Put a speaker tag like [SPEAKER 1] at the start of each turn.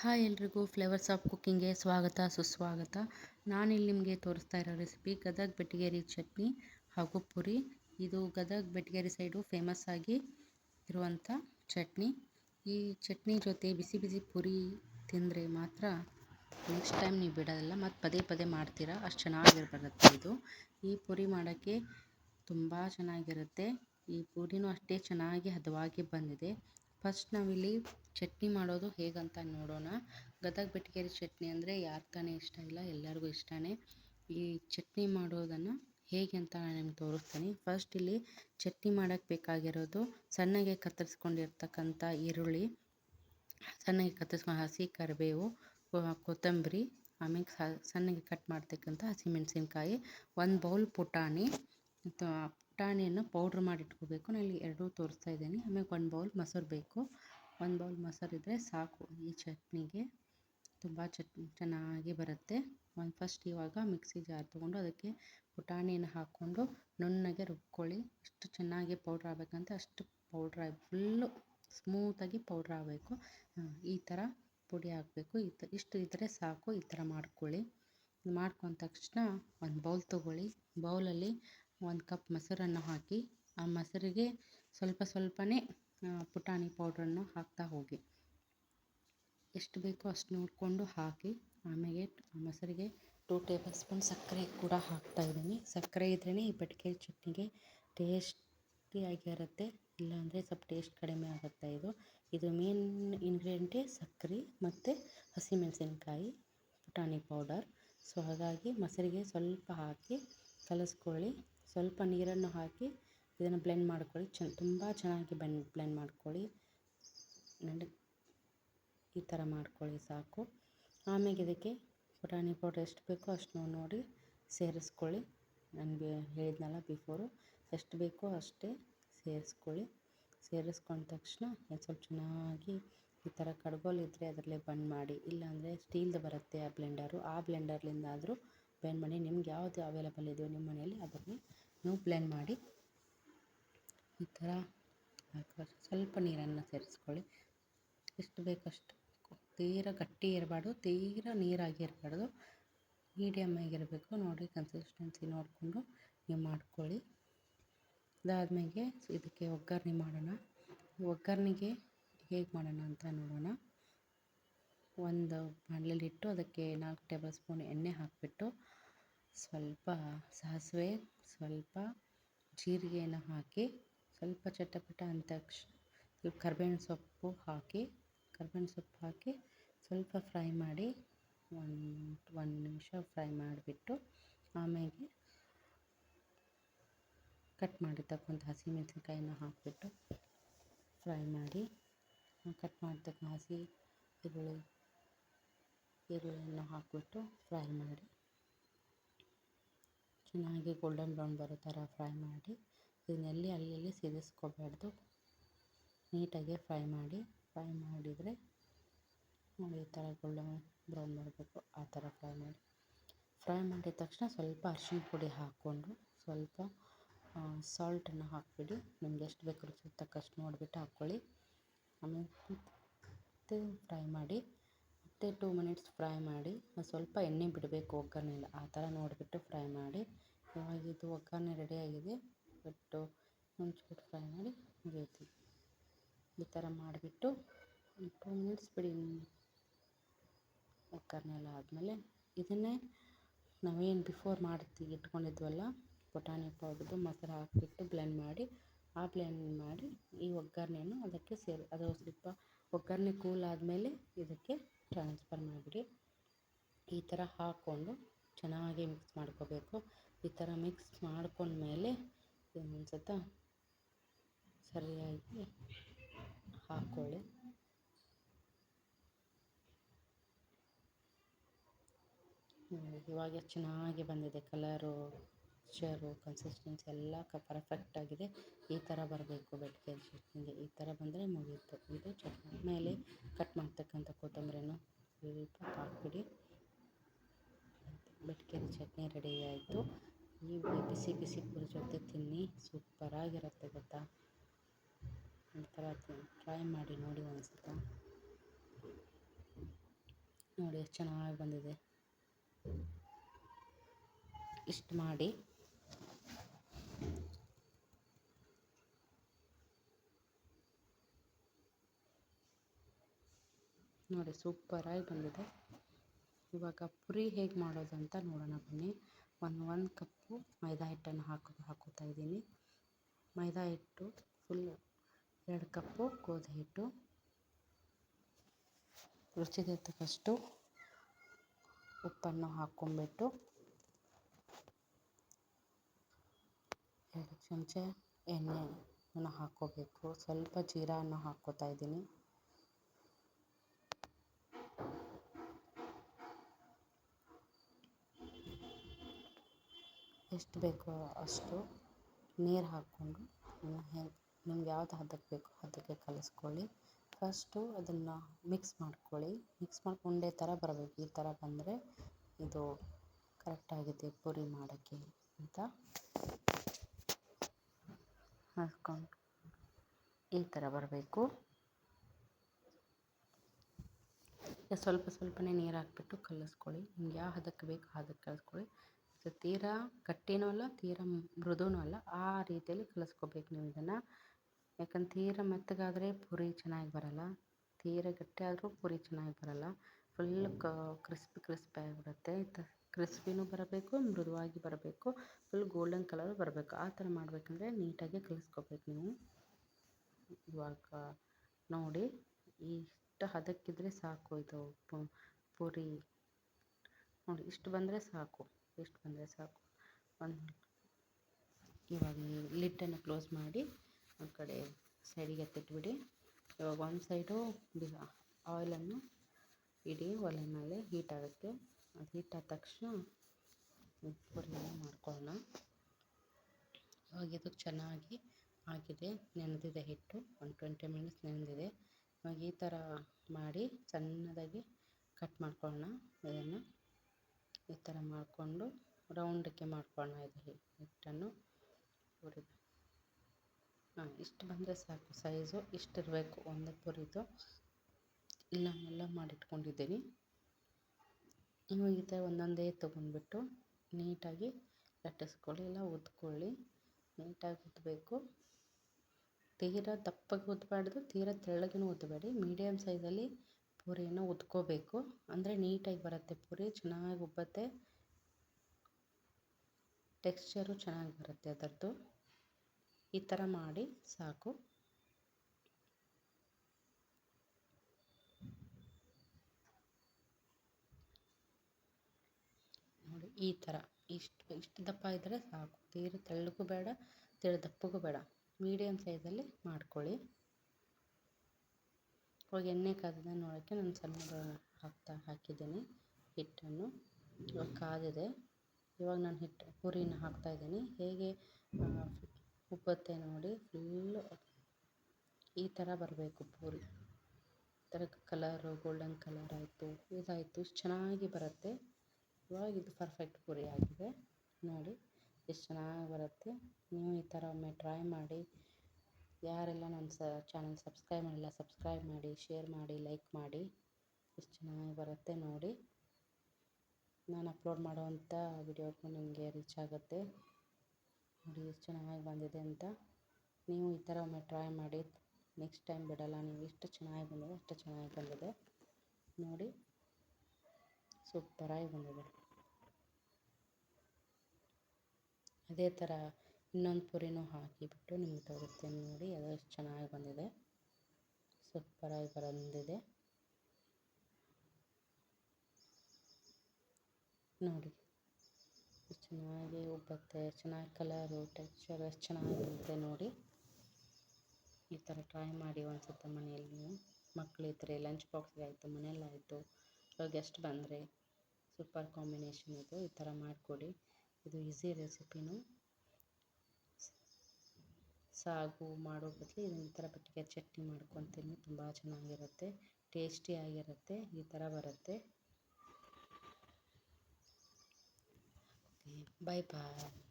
[SPEAKER 1] Hi ಎಲ್ರಿಗೂ flavours of ಕುಕ್ಕಿಂಗ್ಗೆ ಸ್ವಾಗತ, ಸುಸ್ವಾಗತ. ನಾನಿಲ್ಲಿ ನಿಮಗೆ ತೋರಿಸ್ತಾ ಇರೋ ರೆಸಿಪಿ ಗದಗ ಬೆಟ್ಟಿಗೇರಿ ಚಟ್ನಿ ಹಾಗೂ ಪುರಿ. ಇದು ಗದಗ ಬೆಟ್ಟಿಗೇರಿ ಸೈಡು ಫೇಮಸ್ ಆಗಿ ಇರುವಂಥ ಚಟ್ನಿ. ಈ ಚಟ್ನಿ ಜೊತೆ ಬಿಸಿ ಬಿಸಿ ಪುರಿ ತಿಂದರೆ ಮಾತ್ರ ನೆಕ್ಸ್ಟ್ ಟೈಮ್ ನೀವು ಬಿಡೋದಿಲ್ಲ ಮತ್ತು ಪದೇ ಪದೇ ಮಾಡ್ತೀರಾ, ಅಷ್ಟು ಚೆನ್ನಾಗಿ ಬರುತ್ತೆ ಇದು. ಈ ಪುರಿ ಮಾಡೋಕ್ಕೆ ತುಂಬ ಚೆನ್ನಾಗಿರುತ್ತೆ. ಈ ಪೂರಿನೂ ಅಷ್ಟೇ ಚೆನ್ನಾಗಿ ಹದವಾಗಿ ಬಂದಿದೆ. ಫಸ್ಟ್ ನಾವಿಲ್ಲಿ ಚಟ್ನಿ ಮಾಡೋದು ಹೇಗಂತ ನೋಡೋಣ. ಗದಗ ಬೆಟ್ಟಿಗೇರಿ ಚಟ್ನಿ ಅಂದರೆ ಯಾರು ತಾನೇ ಇಷ್ಟ ಇಲ್ಲ, ಎಲ್ಲರಿಗೂ ಇಷ್ಟನೇ. ಈ ಚಟ್ನಿ ಮಾಡೋದನ್ನು ಹೇಗೆ ಅಂತ ನಾನು ನಿಮ್ಗೆ ತೋರಿಸ್ತೀನಿ. ಫಸ್ಟ್ ಇಲ್ಲಿ ಚಟ್ನಿ ಮಾಡೋಕ್ಕೆ ಬೇಕಾಗಿರೋದು ಸಣ್ಣಗೆ ಕತ್ತರಿಸ್ಕೊಂಡಿರ್ತಕ್ಕಂಥ ಈರುಳ್ಳಿ, ಸಣ್ಣಗೆ ಕತ್ತರಿಸ್ಕೊಂಡು ಹಸಿ ಕರಿಬೇವು ಕೊತ್ತಂಬರಿ ಆಮೇಲೆ ಸಣ್ಣಗೆ ಕಟ್ ಮಾಡ್ತಕ್ಕಂಥ ಹಸಿಮೆಣಸಿನ್ಕಾಯಿ, ಒಂದು ಬೌಲ್ ಪುಟಾಣಿ ಪುಟಾಣಿಯನ್ನು ಪೌಡ್ರ್ ಮಾಡಿ ಇಟ್ಕೋಬೇಕು ನಾನು ಇಲ್ಲಿ ಎರಡೂ ತೋರಿಸ್ತಾ ಇದ್ದೀನಿ. ಆಮೇಲೆ ಒಂದು ಬೌಲ್ ಮೊಸರು ಬೇಕು. ಒಂದು ಬೌಲ್ ಮೊಸರು ಇದ್ದರೆ ಸಾಕು ಈ ಚಟ್ನಿಗೆ. ತುಂಬ ಚಟ್ನಿ ಚೆನ್ನಾಗಿ ಬರುತ್ತೆ. ಒಂದು ಫಸ್ಟ್ ಇವಾಗ ಮಿಕ್ಸಿ ಜಾರ್ ತೊಗೊಂಡು ಅದಕ್ಕೆ ಪುಟಾಣಿಯನ್ನು ಹಾಕ್ಕೊಂಡು ನುಣ್ಣಗೆ ರುಬ್ಕೊಳ್ಳಿ. ಎಷ್ಟು ಚೆನ್ನಾಗಿ ಪೌಡ್ರ್ ಆಗಬೇಕಂತ ಅಷ್ಟು ಪೌಡ್ರ್ ಆಗಿ, ಫುಲ್ಲು ಸ್ಮೂತಾಗಿ ಪೌಡ್ರ್ ಆಗಬೇಕು. ಈ ಥರ ಪುಡಿ ಹಾಕಬೇಕು. ಈ ಇಷ್ಟು ಇದ್ದರೆ ಸಾಕು. ಈ ಥರ ಮಾಡ್ಕೊಳ್ಳಿ. ಮಾಡ್ಕೊಂಡ ತಕ್ಷಣ ಒಂದು ಬೌಲ್ ತೊಗೊಳ್ಳಿ. ಬೌಲಲ್ಲಿ ಒಂದು ಕಪ್ ಮೊಸರನ್ನು ಹಾಕಿ, ಆ ಮೊಸರಿಗೆ ಸ್ವಲ್ಪ ಸ್ವಲ್ಪನೇ ಪುಟಾಣಿ ಪೌಡ್ರನ್ನು ಹಾಕ್ತಾ ಹೋಗಿ. ಎಷ್ಟು ಬೇಕೋ ಅಷ್ಟು ನೋಡಿಕೊಂಡು ಹಾಕಿ ಆಮೇಲೆ ಮೊಸರಿಗೆ ಟೂ ಟೇಬಲ್ ಸ್ಪೂನ್ ಸಕ್ಕರೆ ಕೂಡ ಹಾಕ್ತಾ ಇದ್ದೀನಿ. ಸಕ್ಕರೆ ಇದ್ರೇ ಈ ಬಟ್ಕೆ ಚಟ್ನಿಗೆ ಟೇಸ್ಟಿಯಾಗಿರುತ್ತೆ ಇಲ್ಲಾಂದರೆ ಸ್ವಲ್ಪ ಟೇಸ್ಟ್ ಕಡಿಮೆ ಆಗುತ್ತೆ ಇದು. ಇದು ಮೇನ್ ಇಂಗ್ರೀಡಿಯೆಂಟೇ ಸಕ್ಕರೆ ಮತ್ತು ಹಸಿಮೆಣಸಿನ್ಕಾಯಿ, ಪುಟಾಣಿ ಪೌಡರ್. ಸೊ ಹಾಗಾಗಿ ಮೊಸರಿಗೆ ಸ್ವಲ್ಪ ಹಾಕಿ ಕಲಿಸ್ಕೊಳ್ಳಿ. ಸ್ವಲ್ಪ ನೀರನ್ನು ಹಾಕಿ ಇದನ್ನು ಬ್ಲೆಂಡ್ ಮಾಡ್ಕೊಳ್ಳಿ. ಚೆನ್ನ ತುಂಬ ಚೆನ್ನಾಗಿ ಬೆಂಡ್ ಬ್ಲೆಂಡ್ ಮಾಡ್ಕೊಳ್ಳಿ. ನೋಡಿ ಈ ಥರ ಮಾಡ್ಕೊಳ್ಳಿ ಸಾಕು. ಆಮೇಲೆ ಇದಕ್ಕೆ ಪುಟಾಣಿ ಪೌಡ್ರ್ ಎಷ್ಟು ಬೇಕೋ ಅಷ್ಟು ನೋಡಿ ಸೇರಿಸ್ಕೊಳ್ಳಿ. ನನಗೆ ಹೇಳಿದ್ನಲ್ಲ ಬಿಫೋರು. ಎಷ್ಟು ಬೇಕೋ ಅಷ್ಟೇ ಸೇರಿಸ್ಕೊಳ್ಳಿ. ಸೇರಿಸ್ಕೊಂಡ ತಕ್ಷಣ ಸ್ವಲ್ಪ ಚೆನ್ನಾಗಿ ಈ ಥರ ಕಡ್ಗೋಲು ಇದ್ದರೆ ಅದರಲ್ಲೇ ಬಂದ್ ಮಾಡಿ. ಇಲ್ಲಾಂದರೆ ಸ್ಟೀಲ್ದು ಬರುತ್ತೆ ಆ ಬ್ಲೆಂಡರು ಆ ಬ್ಲೆಂಡರ್ಲಿಂದ ಬ್ಲೆಂಡ್ ಮಾಡಿ, ನಿಮ್ಗೆ ಯಾವುದು ಅವೈಲಬಲ್ ಇದೆಯೋ ನಿಮ್ಮ ಮನೆಯಲ್ಲಿ ಅದನ್ನು ನೀವು ಪ್ಲ್ಯಾನ್ ಮಾಡಿ. ಈ ಥರ ಸ್ವಲ್ಪ ನೀರನ್ನು ಸೇರಿಸ್ಕೊಳ್ಳಿ. ಎಷ್ಟು ಬೇಕಷ್ಟು ತೀರ ಗಟ್ಟಿ ಇರಬಾರ್ದು, ತೀರ ನೀರಾಗಿ ಇರಬಾರ್ದು. ಮೀಡಿಯಮ್ ಆಗಿರಬೇಕು. ನೋಡಿ ಕನ್ಸಿಸ್ಟೆನ್ಸಿ ನೋಡಿಕೊಂಡು ನೀವು ಮಾಡ್ಕೊಳ್ಳಿ. ಅದಾದಮೇಲೆ ಇದಕ್ಕೆ ಒಗ್ಗರಣೆ ಮಾಡೋಣ. ಒಗ್ಗರಣೆಗೆ ಹೇಗೆ ಮಾಡೋಣ ಅಂತ ನೋಡೋಣ. ಒಂದು ಬಾಣಲೆಲಿಟ್ಟು ಅದಕ್ಕೆ ನಾಲ್ಕು ಟೇಬಲ್ ಸ್ಪೂನ್ ಎಣ್ಣೆ ಹಾಕಿಬಿಟ್ಟು ಸ್ವಲ್ಪ ಸಾಸಿವೆ, ಸ್ವಲ್ಪ ಜೀರಿಗೆನ ಹಾಕಿ, ಸ್ವಲ್ಪ ಚಟಪಟ ಅಂದ ತಕ್ಷಣ ಸ್ವಲ್ಪ ಕರ್ಬೇವಿನ ಸೊಪ್ಪು ಹಾಕಿ, ಕರ್ಬೇವಿನ ಸೊಪ್ಪು ಹಾಕಿ ಸ್ವಲ್ಪ ಫ್ರೈ ಮಾಡಿ ಒಂದು ಒಂದು ನಿಮಿಷ ಫ್ರೈ ಮಾಡಿಬಿಟ್ಟು ಆಮೇಲೆ ಕಟ್ ಮಾಡಿರ್ತಕ್ಕಂಥ ಹಸಿಮೆಣಸಿನ್ಕಾಯಿನ ಹಾಕಿಬಿಟ್ಟು ಫ್ರೈ ಮಾಡಿ, ಕಟ್ ಮಾಡಿರ್ತಕ್ಕಂಥ ಹಸಿ, ಈರುಳ್ಳಿ ಈರುಳ್ಳಿಯನ್ನು ಹಾಕಿಬಿಟ್ಟು ಫ್ರೈ ಮಾಡಿ. ಚೆನ್ನಾಗಿ ಗೋಲ್ಡನ್ ಬ್ರೌನ್ ಬರೋ ಥರ ಫ್ರೈ ಮಾಡಿ ಇದನ್ನೆಲ್ಲಿ ಅಲ್ಲಲ್ಲಿ ಸಿದಿಸ್ಕೋಬಾರ್ದು ನೀಟಾಗಿ ಫ್ರೈ ಮಾಡಿ, ಫ್ರೈ ಮಾಡಿದರೆ ನೋಡಿ ಈ ಥರ ಗೋಲ್ಡನ್ ಬ್ರೌನ್ ಮಾಡಬೇಕು ಆ ಥರ ಫ್ರೈ ಮಾಡಿ. ಫ್ರೈ ಮಾಡಿದ ತಕ್ಷಣ ಸ್ವಲ್ಪ ಅರಿಶಿನ ಪುಡಿ ಹಾಕ್ಕೊಂಡು ಸ್ವಲ್ಪ ಸಾಲ್ಟನ್ನು ಹಾಕಿಬಿಡಿ. ನಿಮ್ಗೆ ಎಷ್ಟು ಬೇಕು ರುಚಿಗೆ ತಕ್ಕಷ್ಟು ನೋಡಿಬಿಟ್ಟು ಹಾಕ್ಕೊಳ್ಳಿ. ಆಮೇಲೆ ಫ್ರೈ ಮಾಡಿ. ಮತ್ತೆ ಟೂ ಮಿನಿಟ್ಸ್ ಫ್ರೈ ಮಾಡಿ ಸ್ವಲ್ಪ ಎಣ್ಣೆ ಬಿಡಬೇಕು ಒಗ್ಗರಣೆಲ್ಲ ಆ ಥರ ನೋಡಿಬಿಟ್ಟು ಫ್ರೈ ಮಾಡಿ. ಇವಾಗ ಇದು ಒಗ್ಗರಣೆ ರೆಡಿಯಾಗಿದೆ ಬಟ್ಟು ಒಂಚೂರು ಫ್ರೈ ಮಾಡಿ ಮುಗೀತು ಈ ಥರ ಮಾಡಿಬಿಟ್ಟು ಟೂ ಮಿನಿಟ್ಸ್ ಬಿಡಿ ಒಗ್ಗರಣೆ ಎಲ್ಲ ಆದಮೇಲೆ. ಇದನ್ನೇ ನಾವೇನು ಬಿಫೋರ್ ಮಾಡ್ತೀವಿ ಇಟ್ಕೊಂಡಿದ್ವಲ್ಲ ಪುಟಾಣಿ ಪೌಡ್ರದ್ದು ಮೊಸರು ಹಾಕಿಬಿಟ್ಟು ಬ್ಲೆಂಡ್ ಮಾಡಿ, ಆ ಬ್ಲೆಂಡ್ ಮಾಡಿ ಈ ಒಗ್ಗರಣೆಯನ್ನು ಅದಕ್ಕೆ ಸೇರಿ, ಅದು ಸ್ವಲ್ಪ ಒಗ್ಗರಣೆ ಕೂಲ್ ಆದಮೇಲೆ ಇದಕ್ಕೆ ಟ್ರಾನ್ಸ್ಫರ್ ಮಾಡಿಬಿಡಿ. ಈ ಥರ ಹಾಕ್ಕೊಂಡು ಚೆನ್ನಾಗಿ ಮಿಕ್ಸ್ ಮಾಡ್ಕೋಬೇಕು. ಈ ಥರ ಮಿಕ್ಸ್ ಮಾಡ್ಕೊಂಡ್ಮೇಲೆ ಸತ ಸರಿಯಾಗಿ ಹಾಕ್ಕೊಳ್ಳಿ. ಇವಾಗ ಚೆನ್ನಾಗಿ ಬಂದಿದೆ ಕಲರು ಟೆಕ್ಸ್ಚರು ಕನ್ಸಿಸ್ಟೆನ್ಸಿ ಎಲ್ಲ ಕ ಪರ್ಫೆಕ್ಟಾಗಿದೆ ಈ ಥರ ಬರಬೇಕು ಬೆಟ್ಕೆ ಚಟ್ನಿಗೆ. ಈ ಥರ ಬಂದರೆ ಮುಗೀತು. ಇದು ಚಟ್ನಿ. ಮೇಲೆ ಕಟ್ ಮಾಡ್ತಕ್ಕಂಥ ಕೊತ್ತಂಬರಿಯನ್ನು ಸ್ವಲ್ಪ ಹಾಕ್ಬಿಡಿ. ಬೆಟ್ಕೆರಿ ಚಟ್ನಿ ರೆಡಿ ಆಯಿತು. ಈ ಬಿಸಿ ಬಿಸಿ ಪೂರಿ ಜೊತೆ ತಿನ್ನಿ. ಸೂಪರಾಗಿರುತ್ತೆ ಗೊತ್ತಾ? ಒಂಥರ ಥರ ಟ್ರೈ ಮಾಡಿ ನೋಡಿ ಒಂದು ನೋಡಿ ಎಷ್ಟು ಚೆನ್ನಾಗಿ ಬಂದಿದೆ. ಇಷ್ಟು ಮಾಡಿ. ನೋಡಿ ಸೂಪರಾಗಿ ಬಂದಿದೆ. ಇವಾಗ ಪುರಿ ಹೇಗೆ ಮಾಡೋದು ಅಂತ ನೋಡೋಣ ಬನ್ನಿ. ಒಂದು ಒಂದು ಕಪ್ಪು ಮೈದಾ ಹಿಟ್ಟನ್ನು ಹಾಕೋ ಹಾಕೋತಾ ಇದ್ದೀನಿ. ಮೈದಾ ಹಿಟ್ಟು ಫುಲ್ ಎರಡು ಕಪ್ಪು ಗೋಧಿ ಹಿಟ್ಟು. ರುಚಿಗೆ ತಕ್ಕಷ್ಟು ಉಪ್ಪನ್ನು ಹಾಕ್ಕೊಂಬಿಟ್ಟು ಎರಡು ಚಮಚ ಎಣ್ಣೆಯನ್ನು ಹಾಕ್ಕೋಬೇಕು ಸ್ವಲ್ಪ ಜೀರಾವನ್ನು ಹಾಕ್ಕೋತಾ ಇದ್ದೀನಿ. ಎಷ್ಟು ಬೇಕೋ ಅಷ್ಟು ನೀರು ಹಾಕ್ಕೊಂಡು ನಿಮ್ಗೆ ಯಾವ್ದು ಹದಕ್ಕೆ ಬೇಕೋ ಹದಕ್ಕೆ ಕಲಿಸ್ಕೊಳ್ಳಿ. ಫಸ್ಟು ಅದನ್ನು ಮಿಕ್ಸ್ ಮಾಡ್ಕೊಳ್ಳಿ. ಮಿಕ್ಸ್ ಮಾಡಿ ಉಂಡೆ ಥರ ಬರಬೇಕು. ಈ ಥರ ಬಂದರೆ ಇದು ಕರೆಕ್ಟಾಗಿದೆ ಪೂರಿ ಮಾಡೋಕ್ಕೆ ಅಂತ ಹಾಕ್ಕೊಂಡು ಈ ಥರ ಬರಬೇಕು. ಸ್ವಲ್ಪ ಸ್ವಲ್ಪನೇ ನೀರು ಹಾಕ್ಬಿಟ್ಟು ಕಲಸ್ಕೊಳ್ಳಿ. ನಿಮ್ಗೆ ಯಾವ ಹದಕ್ಕೆ ಬೇಕು ಹದಕ್ಕೆ ಕಲಿಸ್ಕೊಳ್ಳಿ. ಸೊ ತೀರಾ ಗಟ್ಟಿನೂ ಅಲ್ಲ, ತೀರಾ ಮೃದುನೂ ಅಲ್ಲ. ಆ ರೀತಿಯಲ್ಲಿ ಕಲಿಸ್ಕೋಬೇಕು ನೀವು ಇದನ್ನು. ಯಾಕಂದ್ರೆ ತೀರಾ ಮೆತ್ತಗಾದರೆ ಪೂರಿ ಚೆನ್ನಾಗಿ ಬರಲ್ಲ. ತೀರ ಗಟ್ಟಿ ಆದರೂ ಪೂರಿ ಚೆನ್ನಾಗಿ ಬರಲ್ಲ. ಫುಲ್ ಕ್ರಿಸ್ಪಿ ಕ್ರಿಸ್ಪಿ ಆಗಿಬಿಡುತ್ತೆ. ಕ್ರಿಸ್ಪಿನೂ ಬರಬೇಕು, ಮೃದುವಾಗಿ ಬರಬೇಕು. ಫುಲ್ ಗೋಲ್ಡನ್ ಕಲರ್ ಬರಬೇಕು. ಆ ಥರ ಮಾಡಬೇಕಂದ್ರೆ ನೀಟಾಗಿ ಕಲಿಸ್ಕೋಬೇಕು ನೀವು. ಇವಾಗ, ನೋಡಿ, ಇಷ್ಟು ಹದಕ್ಕಿದ್ರೆ ಸಾಕು ಇದು ಪೂರಿ. ನೋಡಿ, ಇಷ್ಟು ಬಂದರೆ ಸಾಕು. ಇಷ್ಟು ಬಂದರೆ ಸಾಕು. ಒಂದು ಇವಾಗ ಲಿಟ್ಟನ್ನು ಕ್ಲೋಸ್ ಮಾಡಿ ಒಂದು ಕಡೆ ಸೈಡಿಗೆ ಎತ್ತಿಟ್ಬಿಡಿ. ಇವಾಗ ಒಂದು ಸೈಡು ಆಯಿಲನ್ನು ಇಡಿ ಒಲೆ ಮೇಲೆ ಹೀಟ್ ಆಗುತ್ತೆ. ಅದು ಹೀಟ್ ಆದ ತಕ್ಷಣ ಪುರಿಯನ್ನು ಮಾಡ್ಕೊಳ್ಳೋಣ. ಇವಾಗ ಇದು ಚೆನ್ನಾಗಿ ಆಗಿದೆ. ನೆನೆದಿದೆ ಹಿಟ್ಟು. ಒಂದು ಟ್ವೆಂಟಿ ಮಿನಿಟ್ಸ್ ನೆನೆದಿದೆ. ಇವಾಗ ಈ ಥರ ಮಾಡಿ ಸಣ್ಣದಾಗಿ ಕಟ್ ಮಾಡ್ಕೊಳ್ಳೋಣ. ಇದನ್ನು ಈ ಥರ ಮಾಡಿಕೊಂಡು ರೌಂಡಕ್ಕೆ ಮಾಡ್ಕೊಳ್ಳೋಣ ಇದು ಹಿಟ್ಟನ್ನು ಪುರಿ ಹಾಂ, ಇಷ್ಟು ಬಂದರೆ ಸಾಕು. ಸೈಜು ಇಷ್ಟಿರಬೇಕು ಒಂದು ಪುರಿದು ಇಲ್ಲ ಎಲ್ಲ ಮಾಡಿಟ್ಕೊಂಡಿದ್ದೀನಿ. ಇವಾಗ ಈ ಥರ ಒಂದೊಂದೇ ತೊಗೊಂಡ್ಬಿಟ್ಟು ನೀಟಾಗಿ ಲಟ್ಟಿಸ್ಕೊಳ್ಳಿ. ಇಲ್ಲ ಉದ್ಕೊಳ್ಳಿ. ನೀಟಾಗಿ ಉದ್ದಬೇಕು ತೀರಾ ದಪ್ಪಗೆ ಉದ್ದಬಾರ್ದು ತೀರಾ ತೆಳ್ಳಗೂ ಉದ್ದಬೇಡಿ ಮೀಡಿಯಮ್ ಸೈಜಲ್ಲಿ ಪೂರಿಯನ್ನು ಉದ್ಕೋಬೇಕು ಅಂದರೆ ನೀಟಾಗಿ ಬರುತ್ತೆ ಪೂರಿ, ಚೆನ್ನಾಗಿ ಉಬ್ಬತ್ತೆ. ಟೆಕ್ಸ್ಚರು ಚೆನ್ನಾಗಿ ಬರುತ್ತೆ ಅದರದ್ದು. ಈ ಥರ ಮಾಡಿ ಸಾಕು. ನೋಡಿ, ಈ ಥರ. ಇಷ್ಟು ಇಷ್ಟು ದಪ್ಪ ಇದ್ದರೆ ಸಾಕು. ತೀರ ತೆಳ್ಳಗೂ ಬೇಡ ತೀರ ದಪ್ಪಗೂ ಬೇಡ. ಮೀಡಿಯಮ್ ಸೈಜಲ್ಲಿ ಮಾಡ್ಕೊಳ್ಳಿ. ಇವಾಗ ಎಣ್ಣೆ ಕಾದಿದೆ ನೋಡೋಕ್ಕೆ ನಾನು ಸಣ್ಣದು ಹಾಕ್ತಾ ಹಾಕಿದ್ದೀನಿ, ಹಿಟ್ಟನ್ನು. ಇವಾಗ ಕಾದಿದೆ ಇವಾಗ ನಾನು ಹಿಟ್ಟು ಪೂರಿನ ಹಾಕ್ತಾಯಿದ್ದೀನಿ ಹೇಗೆ ಉಬ್ಬುತ್ತೆ ನೋಡಿ. ಫುಲ್ಲು ಈ ಥರ ಬರಬೇಕು ಪೂರಿ. ಈ ಥರ ಕಲರು, ಗೋಲ್ಡನ್ ಕಲರ್ ಆಯಿತು, ಇದಾಯಿತು ಚೆನ್ನಾಗಿ ಬರುತ್ತೆ. ಇವಾಗ ಇದು ಪರ್ಫೆಕ್ಟ್ ಪೂರಿ ಆಗಿದೆ. ನೋಡಿ, ಎಷ್ಟು ಚೆನ್ನಾಗಿ ಬರುತ್ತೆ. ನೀವು ಈ ಥರ ಒಮ್ಮೆ ಟ್ರೈ ಮಾಡಿ. ಯಾರೆಲ್ಲ ನನ್ನ ಸ ಚಾನಲ್ ಸಬ್ಸ್ಕ್ರೈಬ್ ಮಾಡಿಲ್ಲ ಸಬ್ಸ್ಕ್ರೈಬ್ ಮಾಡಿ ಶೇರ್ ಮಾಡಿ ಲೈಕ್ ಮಾಡಿ, ಎಷ್ಟು ಚೆನ್ನಾಗಿ ಬರುತ್ತೆ ನೋಡಿ. ನಾನು ಅಪ್ಲೋಡ್ ಮಾಡುವಂಥ ವಿಡಿಯೋಗೂ ನಿಮಗೆ ರೀಚ್ ಆಗುತ್ತೆ. ನೋಡಿ ಎಷ್ಟು ಚೆನ್ನಾಗಿ ಬಂದಿದೆ ಅಂತ. ನೀವು ಈ ಥರ ಒಮ್ಮೆ ಟ್ರೈ ಮಾಡಿ ನೆಕ್ಸ್ಟ್ ಟೈಮ್ ಬಿಡಲ್ಲ, ನೀವು ಎಷ್ಟು ಚೆನ್ನಾಗಿ ಬಂದಿದೆ, ಅಷ್ಟು ಚೆನ್ನಾಗಿ ಬಂದಿದೆ. ನೋಡಿ ಸೂಪರಾಗಿ ಬಂದಿದೆ. ಅದೇ ಥರ ಇನ್ನೊಂದು ಪುರಿನೂ ಹಾಕಿಬಿಟ್ಟು ನಿಮ್ಗೆ ತೋರಿಸ್ತೀನಿ ನೋಡಿ, ಅದು ಎಷ್ಟು ಚೆನ್ನಾಗಿ ಬಂದಿದೆ. ಸೂಪರಾಗಿ ಬಂದಿದೆ. ನೋಡಿ ಚೆನ್ನಾಗಿ ಉಬ್ಬುತ್ತೆ, ಚೆನ್ನಾಗಿ ಕಲರು, ಟೆಕ್ಸ್ಚರ್ ಎಷ್ಟು ಚೆನ್ನಾಗಿ ಬಂದಿದೆ ನೋಡಿ. ಈ ಥರ ಟ್ರೈ ಮಾಡಿ ಒಂದು ಮನೆಯಲ್ಲಿ ನೀವು. ಮಕ್ಕಳಿದ್ರೆ ಲಂಚ್ ಬಾಕ್ಸ್ಗೆ ಆಯಿತು ಮನೆಯಲ್ಲಾಯಿತು ಇವಾಗ ಗೆಸ್ಟ್ ಬಂದರೆ, ಸೂಪರ್ ಕಾಂಬಿನೇಷನ್ ಇದು, ಈ ಥರ ಮಾಡಿಕೊಡಿ. ಇದು ಈಸಿ ರೆಸಿಪಿನೂ. ಸಾಗು ಮಾಡೋ ಬದಲು ಈ ಥರ ಬಟ್ಟಿಗೆ ಚಟ್ನಿ ಮಾಡ್ಕೊತೀನಿ. ತುಂಬ ಚೆನ್ನಾಗಿರುತ್ತೆ ಟೇಸ್ಟಿಯಾಗಿರುತ್ತೆ ಈ ಥರ ಬರುತ್ತೆ. ಬಾಯ್ ಬಾಯ್